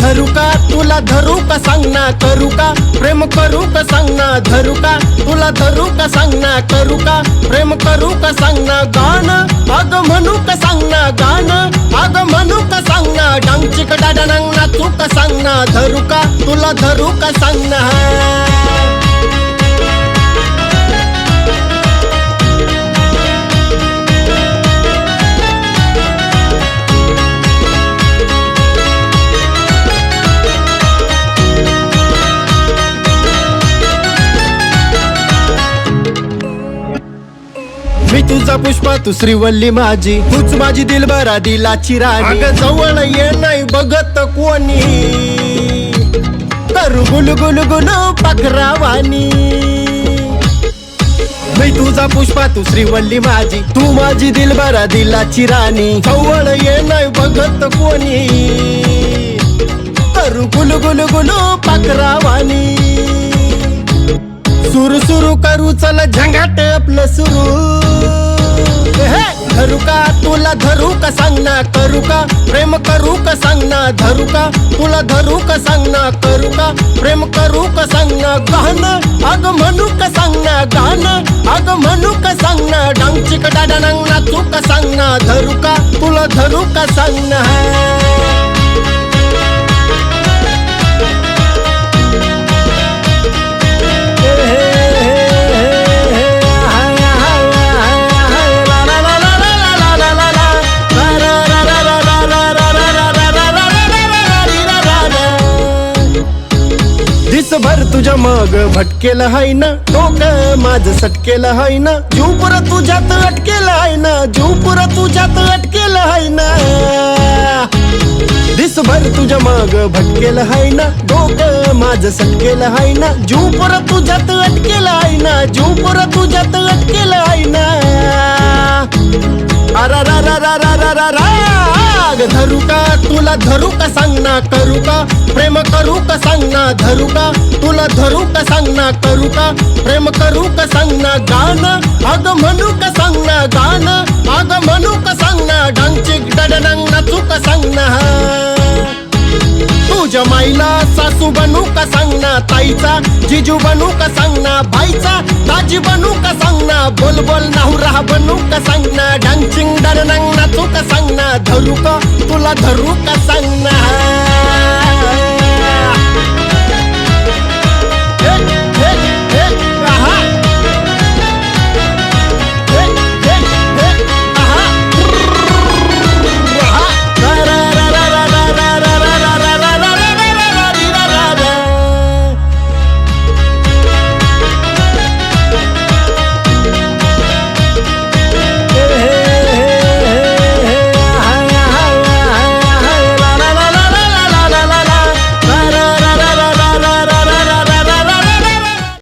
धरू का? तुला धरू का? सांग ना करू का? प्रेम करू का? सांग ना धरू का? तुला धरू का? सांग ना करू का? प्रेम करू का? सांग ना गाणं? अग म्हणू का? सांग ना गाणं? अग म्हणू का? सांग ना डांगचिक डाडा नांग तू का? सांग ना धरू का? तुला धरू का? सांग तुझा पुष्पा तू श्रीवल्ली माझी. तूच माझी दिलबरा दिलाची राणी. जवळ ये नाही बघत कोणी. करू गुलू गुलू गुलू पाखरावानी. मी तुझा पुष्पा तू श्रीवल्ली माझी. तू माझी दिलबरा दिलाची राणी. जवळ ये नाही बघत कोणी. करू गुलू गुलू गुलू पाखरावानी. सुरू सुरू करू चल झंगाट आपलं सुरू. तुला धरू का सांगना करू का? प्रेम करू का सांगना धरू का? तुला धरू का सांगना करू का? प्रेम करू का सांगना गहन? अग म्हणू का सांगना गहन? अग म्हणू का सांगना डांग चिकटा डाडा नांग नाचू का सांगना धरू का? तुला धरू का सांग तुझ्या मग भटकेलं हाय ना डोकं माझं सटकेलं हाय ना जीवपुर तुझ्यात अटकेलं हाय ना जीवपुर तुझ्यात अटकेल हाय ना दिसभर तुझ्या मग भटकेलं हाय ना डोकं माझ सटकेलं हाय ना जीवपुर तुझ्यात अटकेलं हाय ना जीवपुर तुझ्यात अटकेलं हाय ना अरा रा रा रा रा रा रा राग धरू का तुला धरू का सांगना करू का प्रेम करू का सांगना धरू का तुला धरू का सांगना करू का प्रेम करू का सांगना गाणं. अग म्हणू का सांगना गाणं. अग म्हणू का सांगना डांगचिक डडनंग नाचू का सांगना. तुझ्या माईला सासू बनू का सांगना ताईचा. जिजू बनू का सांगना बाईचा. ताजी बनू का सांगना. बोल बोल नाहू राहा बनू बोलू का? तुला धरू का सांगणार?